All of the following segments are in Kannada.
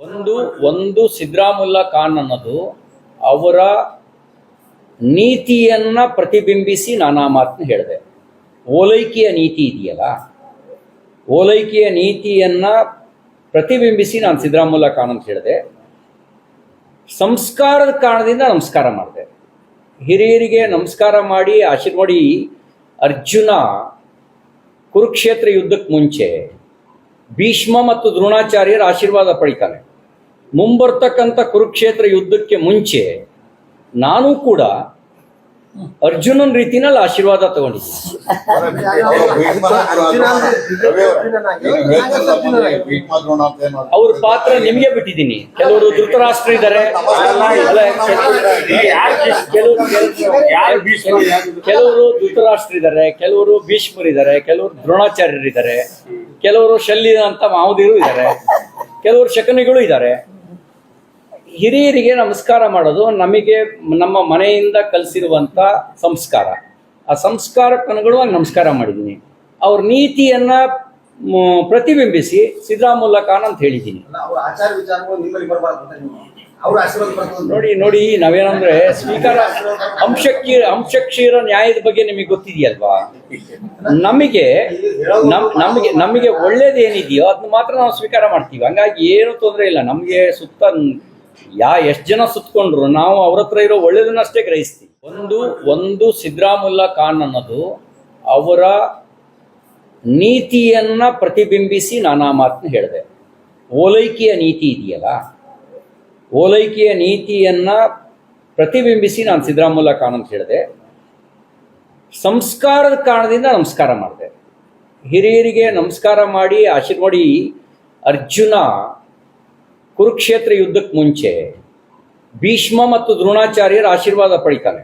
ಒಂದು ಒಂದು ಸಿದ್ದರಾಮುಲ್ಲಾ ಖಾನ್ ಅನ್ನೋದು ಅವರ ನೀತಿಯನ್ನ ಪ್ರತಿಬಿಂಬಿಸಿ ನಾನಾ ಮಾತನ್ನ ಹೇಳಿದೆ. ಓಲೈಕೆಯ ನೀತಿ ಇದೆಯಲ್ಲ? ಓಲೈಕೆಯ ನೀತಿಯನ್ನ ಪ್ರತಿಬಿಂಬಿಸಿ ನಾನು ಸಿದ್ದರಾಮುಲ್ಲಾ ಖಾನ್ ಅಂತ ಹೇಳಿದೆ. ಸಂಸ್ಕಾರದ ಕಾರಣದಿಂದ ನಮಸ್ಕಾರ ಮಾಡಿದೆ. ಹಿರಿಯರಿಗೆ ನಮಸ್ಕಾರ ಮಾಡಿ ಆಶೀರ್ವಾಡಿ ಅರ್ಜುನ ಕುರುಕ್ಷೇತ್ರ ಯುದ್ಧಕ್ಕೆ ಮುಂಚೆ ಭೀಷ್ಮ ಮತ್ತು ದ್ರೋಣಾಚಾರ್ಯರ ಆಶೀರ್ವಾದ ಪಡಿತಾನೆ. ಮುಂಬರ್ತಕ್ಕಂಥ ಕುರುಕ್ಷೇತ್ರ ಯುದ್ಧಕ್ಕೆ ಮುಂಚೆ ನಾನು ಕೂಡ ಅರ್ಜುನನ್ ರೀತಿನಲ್ಲಿ ಆಶೀರ್ವಾದ ತಗೊಂಡಿದ್ದೀನಿ. ಅವ್ರ ಪಾತ್ರ ನಿಮ್ಗೆ ಬಿಟ್ಟಿದ್ದೀನಿ. ಕೆಲವರು ಧೃತರಾಷ್ಟ್ರ ಅಲ್ಲ, ಕೆಲವರು ಧೃತರಾಷ್ಟ್ರ ಇದ್ದಾರೆ ಕೆಲವರು ಭೀಷ್ಮರಿದ್ದಾರೆ ಕೆಲವರು ದ್ರೋಣಾಚಾರ್ಯರು ಇದ್ದಾರೆ ಕೆಲವರು ಶಲ್ಯ ಅಂತ ಮಾವುದಿರು ಇದ್ದಾರೆ ಕೆಲವರು ಶಕನಿಗಳು ಇದ್ದಾರೆ. ಹಿರಿಯರಿಗೆ ನಮಸ್ಕಾರ ಮಾಡೋದು ನಮಗೆ ನಮ್ಮ ಮನೆಯಿಂದ ಕಲಿಸಿರುವಂತ ಸಂಸ್ಕಾರ. ಆ ಸಂಸ್ಕಾರಕ್ಕೆ ಅನುಗುಣವಾಗಿ ನಮಸ್ಕಾರ ಮಾಡಿದ್ದೀನಿ. ಅವ್ರ ನೀತಿಯನ್ನ ಪ್ರತಿಬಿಂಬಿಸಿ ಸಿದ್ದರಾಮುಲ್ಲಾ ಖಾನ್ ಅಂತ ಹೇಳಿದ್ದೀನಿ ನೋಡಿ ನೋಡಿ ನಾವೇನಂದ್ರೆ ಸ್ವೀಕಾರ ಅಂಶಕ್ಷೀರ ಅಂಶಕ್ಷೀರ ನ್ಯಾಯದ ಬಗ್ಗೆ ನಿಮಗೆ ಗೊತ್ತಿದೆಯಲ್ವಾ? ನಮಗೆ ನಮ್ ನಮಗೆ ನಮಗೆ ಒಳ್ಳೇದೇನಿದೆಯೋ ಅದನ್ನ ಮಾತ್ರ ನಾವು ಸ್ವೀಕಾರ ಮಾಡ್ತೀವಿ. ಹಂಗಾಗಿ ಏನು ತೊಂದರೆ ಇಲ್ಲ. ನಮಗೆ ಸುತ್ತ ಯಾ ಎಷ್ಟು ಜನ ಸುತ್ತಕೊಂಡ್ರು ನಾವು ಅವ್ರ ಹತ್ರ ಇರೋ ಒಳ್ಳೇದನ್ನಷ್ಟೇ ಗ್ರಹಿಸ್ತೀವಿ. ಒಂದು ಒಂದು ಸಿದ್ದರಾಮುಲ್ಲಾ ಖಾನ್ ಅನ್ನೋದು ಅವರ ನೀತಿಯನ್ನ ಪ್ರತಿಬಿಂಬಿಸಿ ನಾನಾ ಮಾತನ್ನ ಹೇಳಿದೆ. ಓಲೈಕೆಯ ನೀತಿ ಇದೆಯಲ್ಲ, ಓಲೈಕೆಯ ನೀತಿಯನ್ನ ಪ್ರತಿಬಿಂಬಿಸಿ ನಾನು ಸಿದ್ದರಾಮುಲ್ಲಾ ಖಾನ್ ಅಂತ ಹೇಳಿದೆ. ಸಂಸ್ಕಾರದ ಕಾರಣದಿಂದ ನಮಸ್ಕಾರ ಮಾಡಿದೆ. ಹಿರಿಯರಿಗೆ ನಮಸ್ಕಾರ ಮಾಡಿ ಆಶೀರ್ವಾಡಿ ಅರ್ಜುನ ಕುರುಕ್ಷೇತ್ರ ಯುದ್ಧಕ್ಕೆ ಮುಂಚೆ ಭೀಷ್ಮ ಮತ್ತು ದ್ರೋಣಾಚಾರ್ಯರ ಆಶೀರ್ವಾದ ಪಡಿತಾನೆ.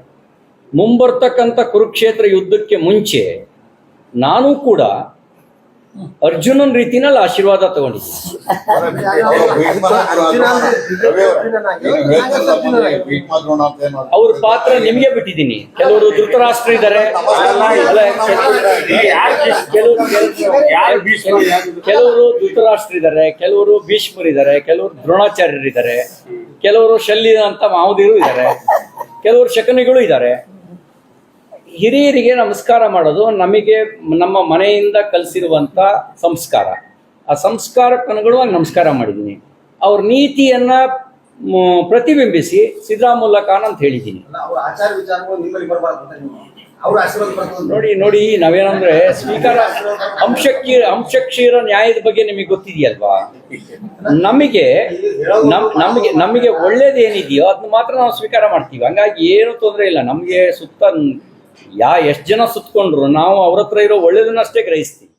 ಮುಂಬರ್ತಕ್ಕಂಥ ಕುರುಕ್ಷೇತ್ರ ಯುದ್ಧಕ್ಕೆ ಮುಂಚೆ ನಾನು ಕೂಡ ಅರ್ಜುನನ್ ರೀತಿನಲ್ಲಿ ಆಶೀರ್ವಾದ ತಗೊಂಡಿದ್ದೀನಿ. ಅವ್ರ ಪಾತ್ರ ನಿಮ್ಗೆ ಬಿಟ್ಟಿದ್ದೀನಿ. ಕೆಲವರು ಧೃತರಾಷ್ಟ್ರ ಇದ್ದಾರೆ. ಕೆಲವರು ಧೃತರಾಷ್ಟ್ರ ಇದ್ದಾರೆ, ಕೆಲವರು ಭೀಷ್ಮರು ಇದ್ದಾರೆ, ಕೆಲವರು ದ್ರೋಣಾಚಾರ್ಯರು ಇದ್ದಾರೆ ಕೆಲವರು ಶಲ್ಯ ಅಂತ ಮಾವುದಿರು ಇದ್ದಾರೆ, ಕೆಲವರು ಶಕನಿಗಳು ಇದ್ದಾರೆ. ಹಿರಿಯರಿಗೆ ನಮಸ್ಕಾರ ಮಾಡೋದು ನಮಗೆ ನಮ್ಮ ಮನೆಯಿಂದ ಕಲಿಸಿರುವಂಥ ಸಂಸ್ಕಾರ. ಆ ಸಂಸ್ಕಾರಕ್ಕೆ ಅನುಗುಣವಾಗಿ ನಮಸ್ಕಾರ ಮಾಡಿದ್ದೀನಿ. ಅವ್ರ ನೀತಿಯನ್ನು ಪ್ರತಿಬಿಂಬಿಸಿ ಸಿದ್ದರಾಮುಲ್ಲಾ ಖಾನ್ ಅಂತ ಹೇಳಿದ್ದೀನಿ ನೋಡಿ ನೋಡಿ ನಾವೇನಂದ್ರೆ ಸ್ವೀಕಾರ ಅಂಶಕ್ಷೀರ ಅಂಶಕ್ಷೀರ ನ್ಯಾಯದ ಬಗ್ಗೆ ನಿಮಗೆ ಗೊತ್ತಿದೆಯಲ್ವಾ? ನಮಗೆ ನಮ್ ನಮಗೆ ನಮಗೆ ಒಳ್ಳೇದೇನಿದೆಯೋ ಅದನ್ನ ಮಾತ್ರ ನಾವು ಸ್ವೀಕಾರ ಮಾಡ್ತೀವಿ. ಹಂಗಾಗಿ ಏನು ತೊಂದರೆ ಇಲ್ಲ. ನಮಗೆ ಸುತ್ತ ಯಾ ಎಷ್ಟು ಜನ ಸುತ್ಕೊಂಡ್ರು? ನಾವು ಅವ್ರ ಹತ್ರ ಇರೋ ಒಳ್ಳೇದನ್ನಷ್ಟೇ ಗ್ರಹಿಸ್ತೀವಿ.